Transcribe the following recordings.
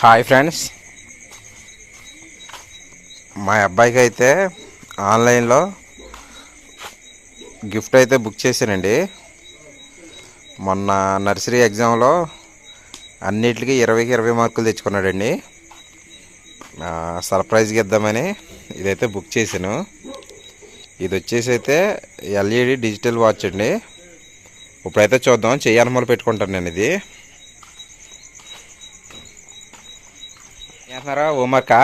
Hi friends. మా అబ్బాయికి అయితే ఆన్లైన్లో గిఫ్ట్ అయితే బుక్ చేశానండి. మొన్న నర్సరీ ఎగ్జామ్లో అన్నిటికీ ఇరవైకి ఇరవై మార్కులు తెచ్చుకున్నాడండి. సర్ప్రైజ్గా ఇద్దామని ఇదైతే బుక్ చేశాను. ఇది వచ్చేసి అయితే ఎల్ఈడి డిజిటల్ వాచ్ అండి. ఇప్పుడైతే చూద్దాం చెయ్యాలమలు పెట్టుకుంటాను నేను ఇది. చేస్తున్నారా? హోంవర్కా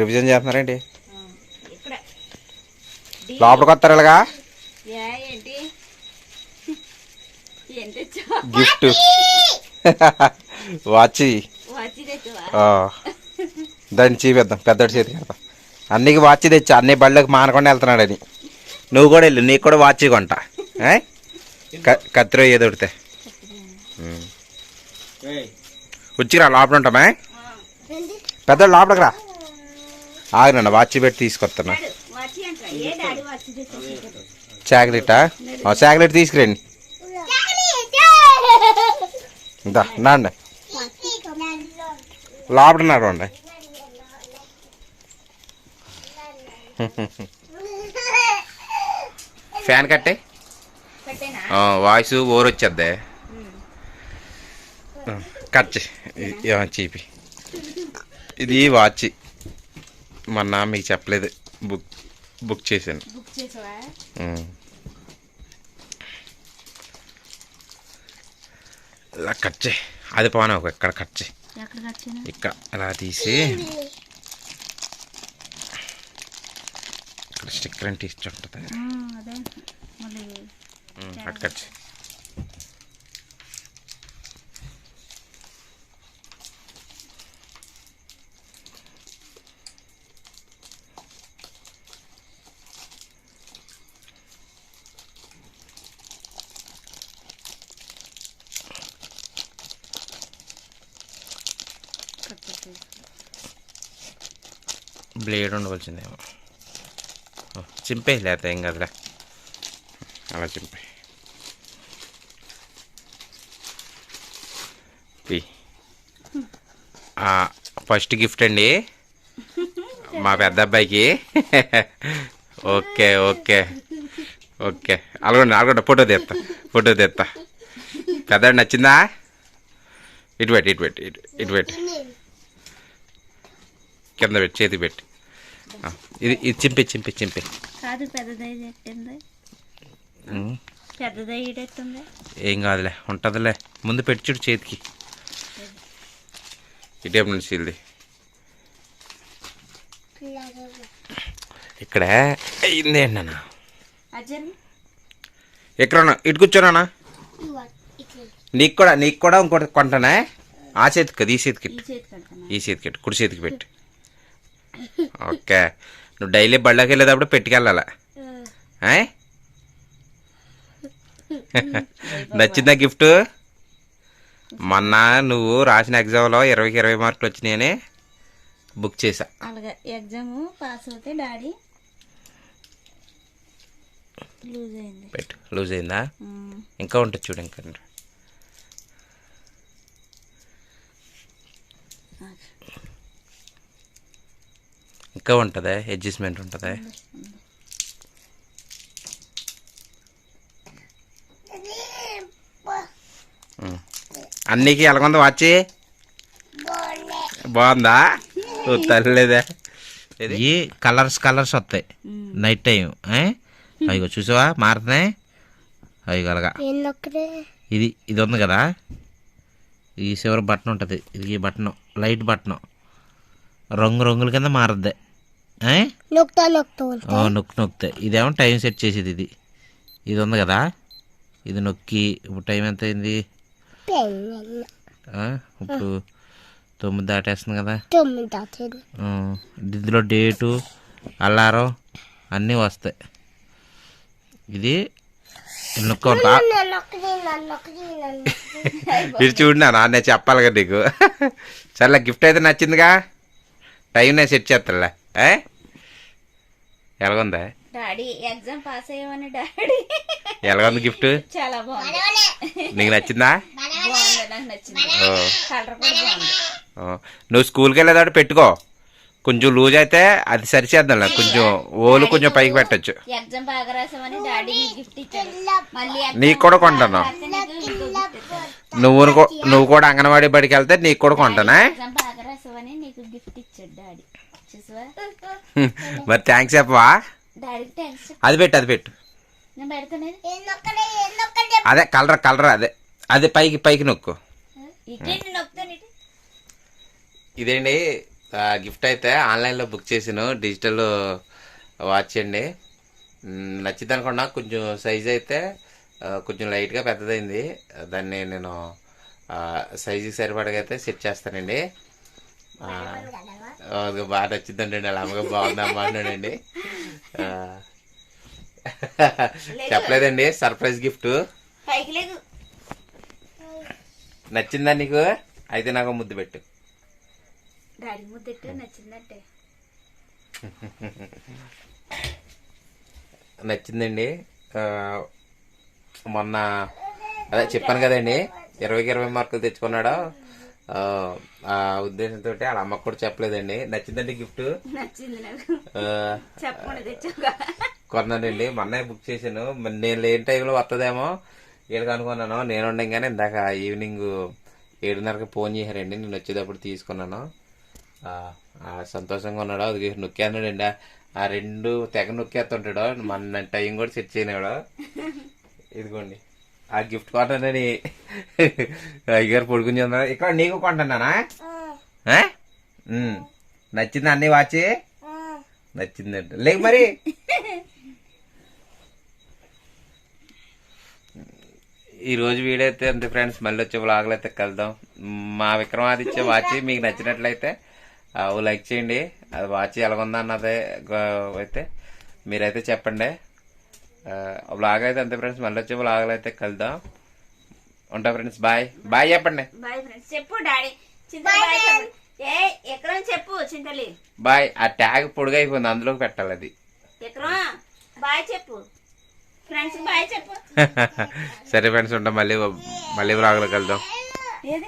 రివిజన్ చేస్తున్నారేంటి ఇక్కడ. లోపలికి వస్తారు ఇలాగా? గిఫ్ట్ వాచి. దాన్ని చూపిద్దాం పెద్దటి చేతికి పెడతాం. అన్నికి వాచి తెచ్చా అన్ని బళ్ళకి మానకుండా వెళ్తున్నాడని నువ్వు కూడా వెళ్ళు నీకు కూడా వాచి కొంట. కత్తిరో ఏదో ఉడితే. వచ్చిరా లోపల ఉంటామా పెద్ద లోపలికి రా. ఆగినండి వాచి పెట్టి తీసుకొస్తున్నా చాక్లెటా? చాక్లెట్ తీసుకురండి. ఇందా నాండి లోపల నడవండి ఫ్యాన్ కట్టే. వాయిస్ ఓరొచ్చేద్దే కట్ చీపి. ఇది వాచ్ మొన్న మీకు చెప్పలేదు. బుక్ బుక్ చేశాను. ఇలా కట్ చేయి. అది పోనా ఒక ఇక్కడ కట్ చేయి? ఇక్కడ. ఇలా తీసి. ఇక్కడ స్టిక్కర్ అని తీసి ఉంటుంది అటు కట్ చేయి. బ్లేడ్ ఉండవలసిందేమో. చింపే లేకపోతే ఏం కదలే. అలా చింపే. ఫస్ట్ గిఫ్ట్ అండి. మా పెద్ద అబ్బాయికి. Okay okay okay. అలాగండి అలాగండి ఫోటో తీస్తా ఫోటో తీస్తా. పెద్ద నచ్చిందా? ఇటు పెట్టి ఇటు పెట్టి ఇటు ఇటు పెట్టి. కింద పెట్టి చేతి పెట్టి. ఇది ఇది చింపి చింపి చింపి. కాదు పెద్దదై పెద్దదై ఏం కాదులే ఉంటుందిలే. ముందు పెట్టి చూడు చేతికి. ఇటేపు నుంచి ఇది ఇక్కడ అయింది ఏంటన్నా ఎక్కడ ఇటు కూర్చోనా నీకు కూడా నీకు కూడా ఇంకోటి కొంటానా? ఆ చేతికి కదా ఈ చేతికి ఈ చేతికి కుడి చేతికి పెట్టు. ఓకే. నువ్వు డైలీ బళ్ళకి వెళ్ళేటప్పుడు పెట్టుకెళ్ళాలా? నచ్చిందా గిఫ్ట్? మొన్న నువ్వు రాసిన ఎగ్జామ్లో ఇరవైకి ఇరవై మార్కులు వచ్చినాయని బుక్ చేసా అలాగే ఎగ్జామ్ పాస్ అవుతే డాడీ లూజ్ అయింది పెట్టు లూజ్ అయిందా. ఇంకా ఉంటుంది చూడు ఇంకా ఇంకా ఉంటుందా? అడ్జస్ట్మెంట్ ఉంటుందా. అన్నీకి ఎలాగుంది వచ్చి బాగుందా? తల్లిదే. ఈ కలర్స్ కలర్స్ వస్తాయి. నైట్ టైం అయ్యో చూసావా? మారుతున్నాయి. అయ్యో అలాగా ఇది ఇది ఉంది కదా? ఈ చివరి బటన్ ఉంటుంది. ఇది ఈ బటన్ లైట్ బటన్ రంగు రంగుల కింద మారద్ది. నొక్కి నొక్కితే ఇదేమో టైం సెట్ చేసేది ఇది. ఇది ఉంది కదా? ఇది నొక్కి. ఇప్పుడు టైం ఎంత అయింది? ఆ, ఇప్పుడు తొమ్మిది దాటేస్తుంది కదా? ఇందులో డేటు అల్లారం అన్నీ వస్తాయి. ఇది నొక్కుంటా? మీరు చూడనా నాన్న చెప్పాలి కదా నీకు. సర్లే గిఫ్ట్ అయితే నచ్చిందిగా? టైం నేను సెట్ చేస్తాలే? ఎలాగుందా? డాడీ ఎగ్జామ్ పాస్ అయ్యామని డాడీ. ఎలాగుంది గిఫ్ట్? చాలా బాగుంది. నీకు నచ్చిందా? బాగుంది నాకు నచ్చింది. ఆ, కలర్ కూడా బాగుంది. ఆ. నువ్వు స్కూల్కి వెళ్ళేదాడు పెట్టుకో. కొంచెం లూజ్ అయితే అది సరిచేద్దాం కొంచెం ఓలు కొంచెం పైకి పెట్టచ్చు. ఎగ్జామ్ బాగా రాసామని డాడీ నీకు గిఫ్ట్ ఇచ్చాడు. మళ్ళీ exam నీకు కూడా కొంటాను. నువ్వు నువ్వు కూడా అంగన్వాడీ బడికి వెళ్తే నీకు కూడా కొంటానా? ఎగ్జామ్ బాగా రాసావని నీకు గిఫ్ట్ ఇచ్చాడు డాడీ. మరి థ్యాంక్స్ చెప్పవా? అది పెట్టు అది పెట్టు. అదే కలర్ కలర్ అదే. అదే పైకి పైకి నొక్కు. ఇదేంటి గిఫ్ట్ అయితే ఆన్లైన్లో బుక్ చేసాను. డిజిటల్ వాచ్ అండి. నచ్చింది అనుకున్నా. కొంచెం సైజ్ అయితే కొంచెం లైట్గా పెద్దదైంది. దాన్ని నేను సైజుకి సరిపడగా అయితే సెట్ చేస్తానండి. బాగా నచ్చిందండి అలా అమ్మగా బాగుందమ్మా అన్నాడండి. చెప్పలేదండి సర్ప్రైజ్ గిఫ్ట్. నచ్చిందా నీకు? అయితే నాకు ముద్దు పెట్టు. నచ్చిందండి. మొన్న అదే చెప్పాను కదండి ఇరవైకి ఇరవై మార్కులు తెచ్చుకున్నాడు? ఆ, ఉద్దేశంతో వాళ్ళ అమ్మకు కూడా చెప్పలేదండి. నచ్చిందండి గిఫ్ట్? నచ్చింది నాకు. కొన్నానండి. మొన్న బుక్ చేశాను. నేను లేని టైంలో వస్తుందేమో ఏడుగా అనుకున్నాను. నేను ఉండగానే ఇందాక ఈవినింగ్ ఏడున్నరకి ఫోన్ చేశారండి. నేను వచ్చేటప్పుడు తీసుకున్నాను. సంతోషంగా ఉన్నాడు. అది నొక్కేస్తున్నాడండి ఆ రెండు తెగ నొక్కేస్తుంటాడు. మన టైం కూడా సెట్ చేయనాడు ఇదిగోండి. ఆ గిఫ్ట్ కొంటానని అయ్యగారు పొడుకుని ఉన్నారు ఇక్కడ నీకు కొంటున్నానా. నచ్చిందా అన్ని వాచి? నచ్చిందంట. లేక మరి? ఈ రోజు వీడియో అయితే అంతే ఫ్రెండ్స్ మళ్ళీ వచ్చే వ్లాగులు అయితే కలుద్దాం. మా విక్రమాదిత్య వాచ్ మీకు నచ్చినట్లయితే లైక్ చేయండి. అది వాచ్ ఎలాగుందా అన్నది గ- అయితే మీరైతే చెప్పండి. వ్లాగ్ అయితే అంతే ఫ్రెండ్స్ మళ్ళీ వచ్చే వ్లాగులు అయితే కలుద్దాం. ఉంటా ఫ్రెండ్స్ బాయ్ బాయ్ చెప్పండి. బాయ్ ఫ్రెండ్స్ చెప్పు డాడీ. చెప్పు. ఏ ఎక్కడ చెప్పు చింతలి. బాయ్ ఆ ట్యాగ్ పొడుగైపోయింది అందులోకి పెట్టాలి అది. ఎక్కడ బాయ్ చెప్పు. ఫ్రెండ్స్ బాయ్ చెప్పు. సరే ఫ్రెండ్స్ ఉంటాం. మళ్ళీ మళ్ళీ వ్లాగులో కలుద్దాం. ఏది?